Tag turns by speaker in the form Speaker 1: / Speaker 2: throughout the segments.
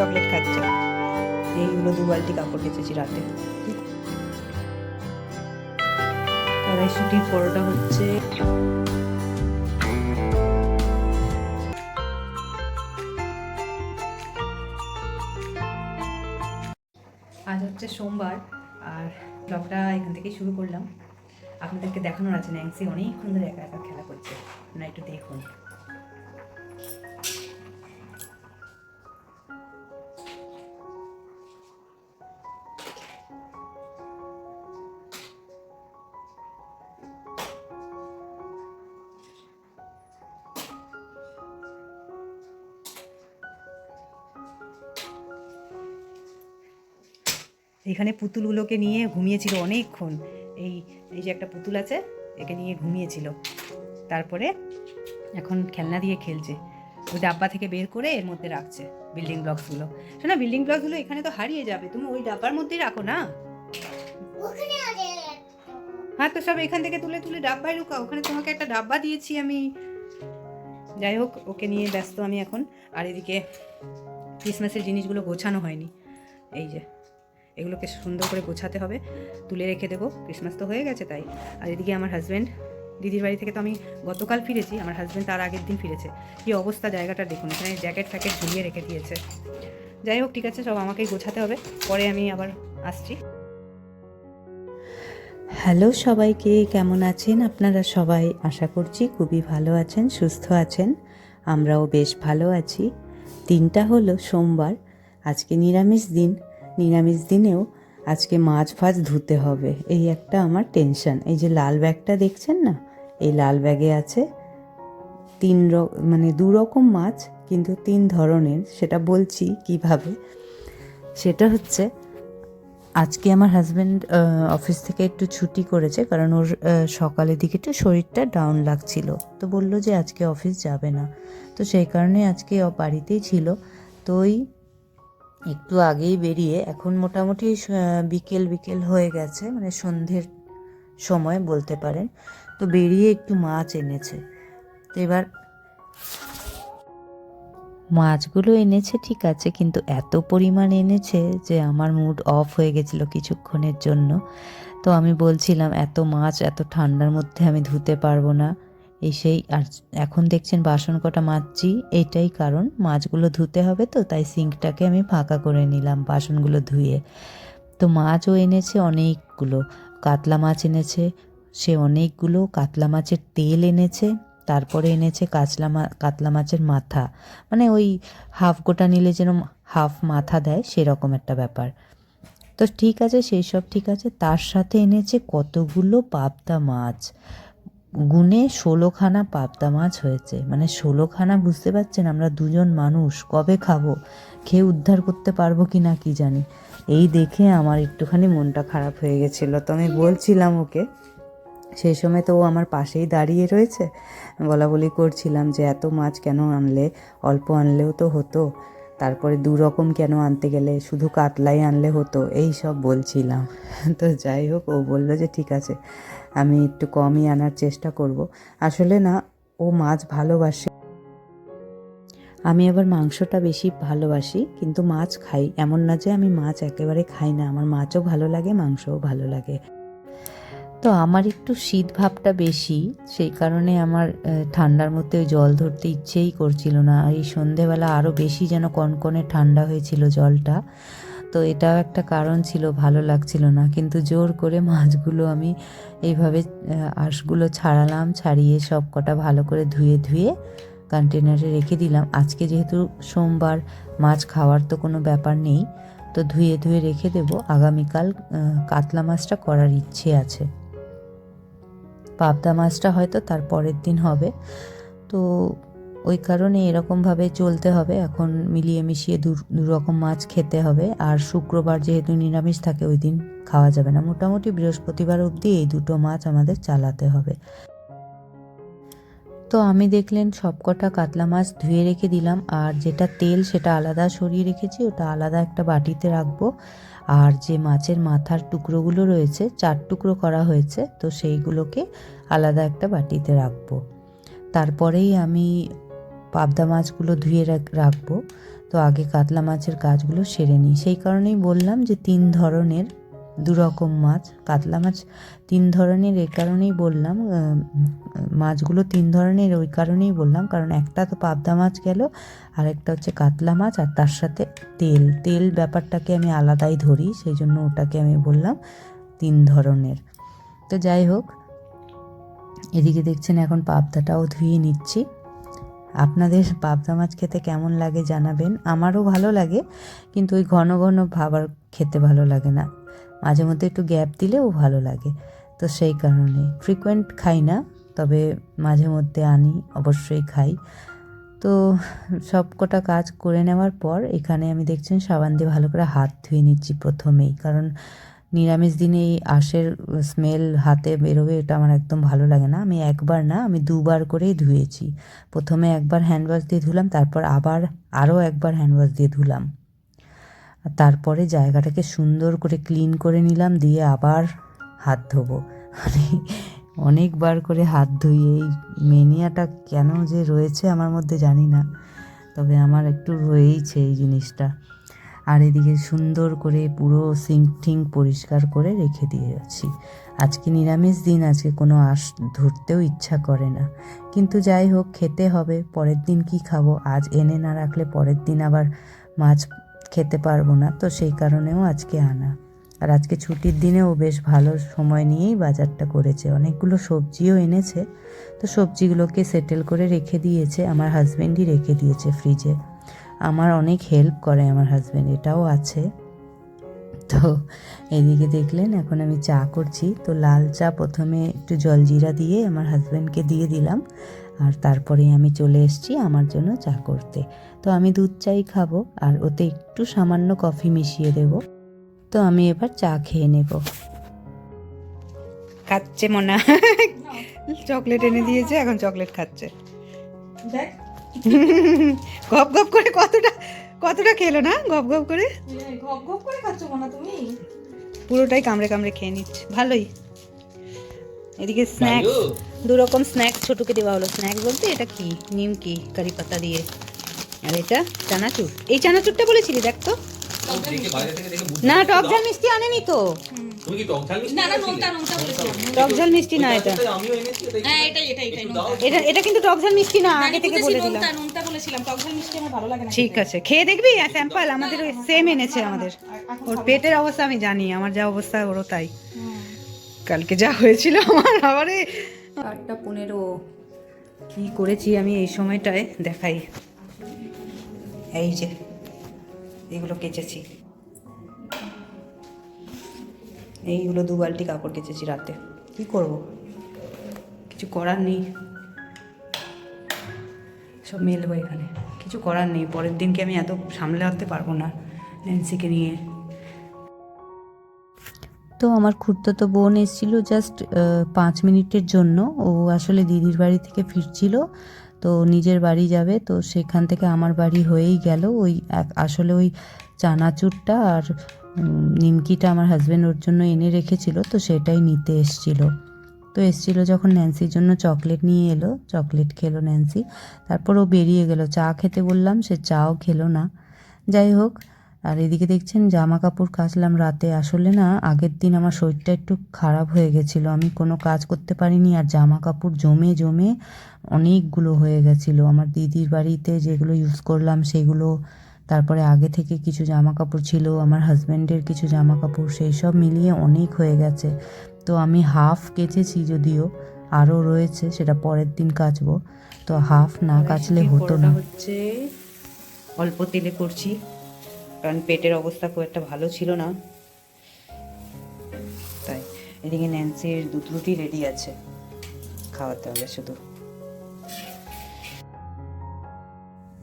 Speaker 1: Chocolate খাচ্ছে। এইগুলো দু বালতি কাপড় কেচেছি রাতে। কড়াইশুটির পরোটা হচ্ছে। আজ হচ্ছে সোমবার, আর ব্লগটা এখান থেকেই শুরু করলাম। আপনাদেরকে দেখানোর আছে ন্যান্সি অনেকক্ষণ ধরে একা একা খেলা করছে। না একটু দেখুন। এখানে পুতুলগুলোকে নিয়ে ঘুমিয়েছিল অনেকক্ষণ। এই এই যে একটা পুতুল আছে একে নিয়ে ঘুমিয়েছিল। তারপরে এখন খেলনা দিয়ে খেলছে। ওই ডাব্বা থেকে বের করে এর মধ্যে রাখছে বিল্ডিং ব্লকসগুলো শোনা বিল্ডিং ব্লকসগুলো এখানে তো হারিয়ে যাবে। তুমি ওই ডাব্বার মধ্যেই রাখো না? হ্যাঁ তো সব এখান থেকে তুলে তুলে ডাব্বায় লুকা ওখানে তোমাকে একটা ডাব্বা দিয়েছি আমি। যাই হোক ওকে নিয়ে ব্যস্ত আমি এখন। আর এদিকে ক্রিসমাসের জিনিসগুলো গোছানো হয়নি। এই যে। এগুলোকে সুন্দর করে গোছাতে হবে। তুলে রেখে দেবো। ক্রিসমাস তো হয়ে গেছে তাই। আর এদিকে আমার হাজব্যান্ড দিদির বাড়ি থেকে তো আমি গতকাল ফিরেছি, আমার হাজব্যান্ড তার আগের দিন ফিরেছে। কী অবস্থা জায়গাটা দেখুন, এখানে জ্যাকেট ফ্যাকেট ঝুলিয়ে রেখে দিয়েছে। যাই হোক, ঠিক আছে, সব আমাকেই গোছাতে হবে। পরে আমি আবার আসছি।
Speaker 2: হ্যালো সবাইকে, কেমন আছেন? আপনারা সবাই আশা করছি খুবই ভালো আছেন, সুস্থ আছেন। আমরাও বেশ ভালো আছি। দিনটা হলো সোমবার, আজকে নিরামিষ দিন। নিরামিষ দিনেও আজকে মাছ ফাছ ধুতে হবে। এই একটা আমার টেনশন এই যে লাল ব্যাগটা দেখছেন না? এই লাল ব্যাগে আছে তিন মানে দু রকম মাছ, কিন্তু তিন ধরনের। সেটা বলছি কীভাবে? সেটা হচ্ছে, আজকে আমার হাজব্যান্ড অফিস থেকে একটু ছুটি করেছে, কারণ ওর সকালের দিকে একটু শরীরটা ডাউন লাগছিল। তো বলল যে আজকে অফিস যাবে না। তো সেই কারণে আজকে বাড়িতেই ছিল। তো ওই একটু আগেই বেরিয়ে এখন মোটামুটি বিকেল বিকেল হয়ে গেছে মানে সন্ধ্যের সময় বলতে পারেন। তো বেরিয়ে একটু মাছ এনেছে। তো এবার মাছগুলো এনেছে, ঠিক আছে, কিন্তু এত পরিমাণ এনেছে যে আমার মুড অফ হয়ে গেছিল কিছুক্ষণের জন্য। তো আমি বলছিলাম, এত মাছ, এত ঠান্ডার মধ্যে আমি ধুতে পারব না। এই সেই আর এখন দেখছেন বাসন কটা মাজছি এইটাই কারণ মাছগুলো ধুতে হবে তো, তাই সিঙ্কটাকে আমি ফাঁকা করে নিলাম বাসনগুলো ধুয়ে। তো মাছও এনেছে অনেকগুলো, কাতলা মাছ এনেছে, সে অনেকগুলো কাতলা মাছের তেল এনেছে, তারপরে এনেছে কাতলা মা, কাতলা মাছের মাথা। মানে ওই হাফ গোটা নিলে যেন হাফ মাথা দেয়, সেরকম একটা ব্যাপার। তো ঠিক আছে, সেই সব ঠিক আছে, তার সাথে এনেছে কতগুলো পাবদা মাছ। গুনে ষোলোখানা পাবদা মাছ হয়েছে। মানে ষোলোখানা বুঝতে পারছেন আমরা দুজন মানুষ, কবে খাব? খেয়ে উদ্ধার করতে পারব কি না কি জানি। এই দেখে আমার একটুখানি মনটা খারাপ হয়ে গেছিল। তো আমি বলছিলাম ওকে, সেই সময় তো ও আমার পাশেই দাঁড়িয়ে রয়েছে বলা বলি করছিলাম যে এত মাছ কেন আনলে? অল্প আনলেও তো হতো, তারপরে দু রকম কেন আনতে গেলে? শুধু কাতলাই আনলে হতো, এই সব বলছিলাম। তো যাই হোক, ও বলল যে ঠিক আছে আমি একটু কমই আনার চেষ্টা করব। আসলে না, ও মাছ ভালোবাসে। আমি আবার মাংসটা বেশি ভালোবাসি, কিন্তু মাছ খাই। এমন না যে আমি মাছ একেবারে খাই না, আমার মাছও ভালো লাগে, মাংসও ভালো লাগে। তো আমার একটু শীত ভাবটা বেশি, সেই কারণে আমার ঠান্ডার মধ্যে জল ধরতে ইচ্ছেই করছিল না। এই সন্ধেবেলা আরও বেশি যেন কনকনে ঠান্ডা হয়েছিল জলটা। তো এটাও একটা কারণ ছিল, ভালো লাগছিল না। কিন্তু জোর করে মাছগুলো আমি এইভাবে আঁশগুলো ছাড়ালাম, ছাড়িয়ে সব কটা ভালো করে ধুয়ে ধুয়ে কন্টেনারে রেখে দিলাম। আজকে যেহেতু সোমবার, মাছ খাওয়ার তো কোনো ব্যাপার নেই, তো ধুয়ে ধুয়ে রেখে দেবো। আগামীকাল কাতলা মাছটা করার ইচ্ছে আছে। পাবদা মাছটা হয়তো তার পরের দিন হবে। তো ওই কারণে এরকমভাবে চলতে হবে। এখন মিলিয়ে মিশিয়ে দু রকম মাছ খেতে হবে। আর শুক্রবার যেহেতু নিরামিষ থাকে, ওই দিন খাওয়া যাবে না। মোটামুটি বৃহস্পতিবার অবধি এই দুটো মাছ আমাদের চালাতে হবে। তো আমি দেখলেন সবকটা কাতলা মাছ ধুয়ে রেখে দিলাম। আর যেটা তেল, সেটা আলাদা সরিয়ে রেখেছি। ওটা আলাদা একটা বাটিতে রাখব। আর যে মাছের মাথার টুকরোগুলো রয়েছে, চার টুকরো করা হয়েছে, তো সেইগুলোকে আলাদা একটা বাটিতে রাখব। তারপরেই আমি পাবদা মাছগুলো ধুয়ে রাখ- রাখব। তো আগে কাতলা মাছের কাজগুলো সেরে নিই। সেই কারণেই বললাম যে তিন ধরনের, দু রকম মাছ, কাতলা মাছ তিন ধরনের এই কারণেই বললাম মাছগুলো তিন ধরনের, ওই কারণেই বললাম। কারণ একটা তো পাবদা মাছ গেল, আর একটা হচ্ছে কাতলা মাছ, আর তার সাথে তেল। তেল ব্যাপারটাকে আমি আলাদাই ধরি, সেই জন্য ওটাকে আমি বললাম তিন ধরনের। তো যাই হোক, এদিকে দেখছেন এখন পাবদাটাও ধুয়ে নিচ্ছি। আপনাদের পাবদা মাছ খেতে কেমন লাগে জানাবেন? আমারও ভালো লাগে, কিন্তু ওই ঘন ঘন ভাবার খেতে ভালো লাগে না। মাঝে মধ্যে একটু গ্যাপ দিলেও ভালো লাগে। তো সেই কারণে ফ্রিকোয়েন্ট খাই না, তবে মাঝে মধ্যে আনি, অবশ্যই খাই। তো সব কটা কাজ করে নেওয়ার পর এখানে আমি দেখছেন সাবান দিয়ে ভালো করে হাত ধুয়ে নিচ্ছি প্রথমেই, কারণ নিরামিষ দিনে এই আঁশের স্মেল হাতে বেরোবে এটা আমার একদম ভালো লাগে না। আমি একবার না, আমি দুবার করেই ধুয়েছি। প্রথমে একবার হ্যান্ড ওয়াশ দিয়ে ধুলাম, তারপর আবার আরও একবার হ্যান্ড ওয়াশ দিয়ে ধুলাম। তারপরে জায়গাটাকে সুন্দর করে ক্লিন করে নিলাম, দিয়ে আবার হাত ধোবো। মানে অনেকবার করে হাত ধুই, এই মেনিয়াটা কেন যে রয়েছে আমার মধ্যে জানি না, তবে আমার একটু রয়েইছে এই জিনিসটা। আর এদিকে সুন্দর করে পুরো সিঙ্ক টিঙ্ক পরিষ্কার করে রেখে দিয়ে যাচ্ছি আজকে নিরামিষ দিন, আজকে কোনো আঁশ ধরতেও ইচ্ছা করে না। কিন্তু যাই হোক, খেতে হবে। পরের দিন কি খাব? আজ এনে না রাখলে পরের দিন আবার মাছ খেতে পারব না। তো সেই কারণেও আজকে আনা। আর আজকে ছুটির দিনেও বেশ ভালো সময় নিয়েই বাজারটা করেছে। অনেকগুলো সবজিও এনেছে। তো সবজিগুলোকে সেটেল করে রেখে দিয়েছে। আমার হাজব্যান্ডই রেখে দিয়েছে ফ্রিজে। আমার অনেক হেল্প করে আমার হাজব্যান্ড এটাও আছে। তো এদিকে দেখলেন, এখন আমি চা করছি। তো লাল চা প্রথমে একটু জলজিরা দিয়ে আমার হাজব্যান্ডকে দিয়ে দিলাম। আর তারপরে আমি চলে এসেছি আমার জন্য চা করতে। তো আমি দুধ চাই খাব, আর ওতে একটু সামান্য কফি মিশিয়ে দেব। তো আমি এবার চা খেয়ে নেব।
Speaker 1: খাচ্ছে মনা। চকলেট এনে দিয়েছে, এখন চকলেট খাচ্ছে।
Speaker 3: দেখ।
Speaker 1: গপ গপ করে কতটা কতটা খেলো না? গপ গপ করে?
Speaker 3: গপ গপ করে খাচ্ছ না তুমি?
Speaker 1: পুরোটাই কামড়ে কামড়ে খেয়ে নিচ্ছে। ভালোই। এদিকে স্ন্যাক্স দু রকম স্ন্যাক্স ছোটকে দেওয়া হলো। স্ন্যাক্স বলতে এটা কি? নিমকি কারি পাতা দিয়ে। আর এটা চানাচুর। এই চানাচুরটা বলেছিলি দেখ তো। না টক ঝাল মিষ্টি আনেনি তো।
Speaker 4: তুমি কি টক ঝাল মিষ্টি
Speaker 3: না না নোনতা নোনতা
Speaker 1: টক ঝাল মিষ্টি না এটা।
Speaker 4: আমিও এনেছি
Speaker 3: হ্যাঁ এটাই।
Speaker 1: এটা এটা কিন্তু টক ঝাল মিষ্টি না আগে থেকে বলে দিলাম।
Speaker 3: নোনতা নোনতা বলেছিলাম। টক ঝাল মিষ্টি আমার ভালো লাগে না
Speaker 1: ঠিক আছে খেয়ে দেখবি স্যাম্পল আমাদের ওই সেম এনেছে আমাদের। ওর পেটের অবস্থা আমি জানি আমার যা অবস্থা ওরও তাই। কালকে যা হয়েছিল আমার আবারে। আটটা পনেরো। কি করেছি আমি এই সময়টায়? দেখাই। এই যে। এগুলো কেচেছি। এইগুলো দু বালতি কাপড় কেচেছি রাতে। কি করব? কিছু করার নেই। সব মেলবো এখানে। কিছু করার নেই। পরের দিনকে আমি এত সামলাতে পারব না ন্যান্সিকে নিয়ে।
Speaker 2: তো আমার খুড়তো বোন এসেছিল জাস্ট পাঁচ মিনিটের জন্য। ও আসলে দিদির বাড়ি থেকে ফিরছিল। তো নিজের বাড়ি যাবে, তো সেখান থেকে আমার বাড়ি হয়েই গেল। ওই আসলে ওই চানাচুরটা আর নিমকিটা আমার হাজব্যান্ড ওর জন্য এনে রেখেছিল, তো সেটাই নিতে এসছিল। তো এসছিল যখন ন্যান্সির জন্য চকলেট নিয়ে এলো চকলেট খেলো ন্যান্সি তারপর ও বেরিয়ে গেল। চা খেতে বললাম, সে চাও খেলো না। যাই হোক আর এদিকে দেখছেন জামা কাপড় কাচলাম রাতে। আসলে না আগের দিন আমার শরীরটা একটু খারাপ হয়ে গেছিল। আমি কোনো কাজ করতে পারিনি আর জামা কাপড় জমে জমে অনেকগুলো হয়ে গেছিল। আমার দিদির বাড়িতে যেগুলো ইউজ করলাম সেগুলো তারপরে আগে থেকে কিছু জামা কাপড় ছিল আমার হাজব্যান্ডের কিছু জামা কাপড় সেই সব মিলিয়ে অনেক হয়ে গেছে। তো আমি হাফ কেচেছি যদিও আরও রয়েছে সেটা পরের দিন কাচবো। তো হাফ না কাচলে হতো না।
Speaker 1: হচ্ছে অল্প তেলে করছি। কারণ পেটের অবস্থা খুব একটা ভালো ছিল না। তাই এদিকে ন্যান্সির দুধ রুটি রেডি আছে। খাওয়াতে হবে শুধু।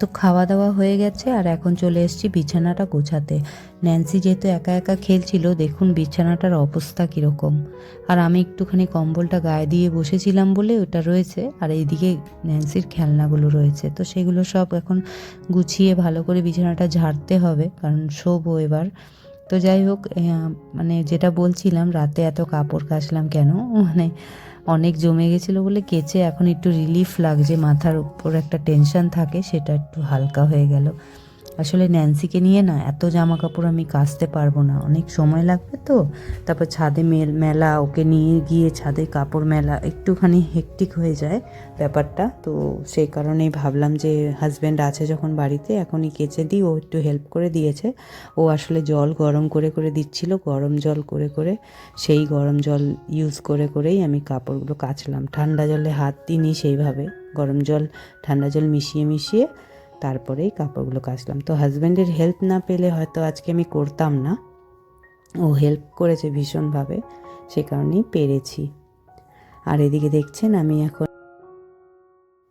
Speaker 2: তো খাওয়া দাওয়া হয়ে গেছে আর এখন চলে এসেছি বিছানাটা গোছাতে। ন্যান্সি যেহেতু একা একা খেলছিল, দেখুন বিছানাটার অবস্থা কীরকম। আর আমি একটুখানি কম্বলটা গায়ে দিয়ে বসেছিলাম বলে ওটা রয়েছে, আর এইদিকে ন্যান্সির খেলনাগুলো রয়েছে। তো সেগুলো সব এখন গুছিয়ে ভালো করে বিছানাটা ঝাড়তে হবে, কারণ শোবো এবার। তো যাই হোক মানে যেটা বলছিলাম, রাতে এত কাপড় কাচলাম কেন? মানে অনেক জমে গেছিল বলে কেচে এখন একটু রিলিফ লাগছে, মাথার উপর একটা টেনশন থাকে, সেটা একটু হালকা হয়ে গেল। আসলে ন্যান্সিকে নিয়ে না এত জামা কাপড় আমি কাচতে পারব না। অনেক সময় লাগবে তো। তারপর ছাদে মেল ওকে নিয়ে গিয়ে ছাদে কাপড় মেলা একটুখানি হেকটিক হয়ে যায় ব্যাপারটা। তো সেই কারণেই ভাবলাম যে হাজব্যান্ড আছে যখন বাড়িতে, এখনই কেচে দিই। ও একটু হেল্প করে দিয়েছে। ও আসলে জল গরম করে করে দিচ্ছিল। গরম জল করে করে সেই গরম জল ইউজ করে, করেই আমি কাপড়গুলো কাচলাম। ঠান্ডা জলে হাত দিইনি সেইভাবে। গরম জল, ঠান্ডা জল মিশিয়ে মিশিয়ে তারপরেই কাপড়গুলো কাচলাম। তো হাজব্যান্ডের হেল্প না পেলে হয়তো আজকে আমি করতাম না। ও হেল্প করেছে ভীষণভাবে, সে কারণেই পেরেছি। আর এদিকে দেখছেন, আমি এখন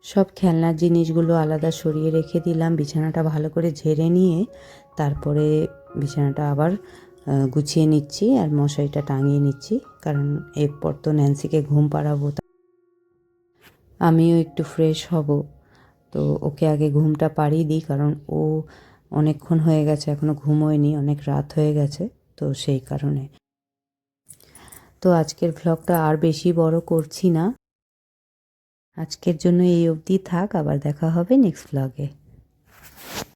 Speaker 2: সব খেলনার জিনিসগুলো আলাদা সরিয়ে রেখে দিলাম, বিছানাটা ভালো করে ঝেড়ে নিয়ে তারপরে বিছানাটা আবার গুছিয়ে নিচ্ছি আর মশারিটা টাঙিয়ে নিচ্ছি, কারণ এরপর তো ন্যান্সিকে ঘুম পাড়াবো আমিও একটু ফ্রেশ হব। তো ওকে আগে ঘুমটা পাড়িয়ে দিই, কারণ ও অনেকক্ষণ হয়ে গেছে এখনও ঘুমোয়নি, অনেক রাত হয়ে গেছে, তো সেই কারণে। তো আজকের ভ্লগটা আর বেশি বড় করছি না। আজকের জন্য এই অবধি থাক, আবার দেখা হবে নেক্সট ভ্লগে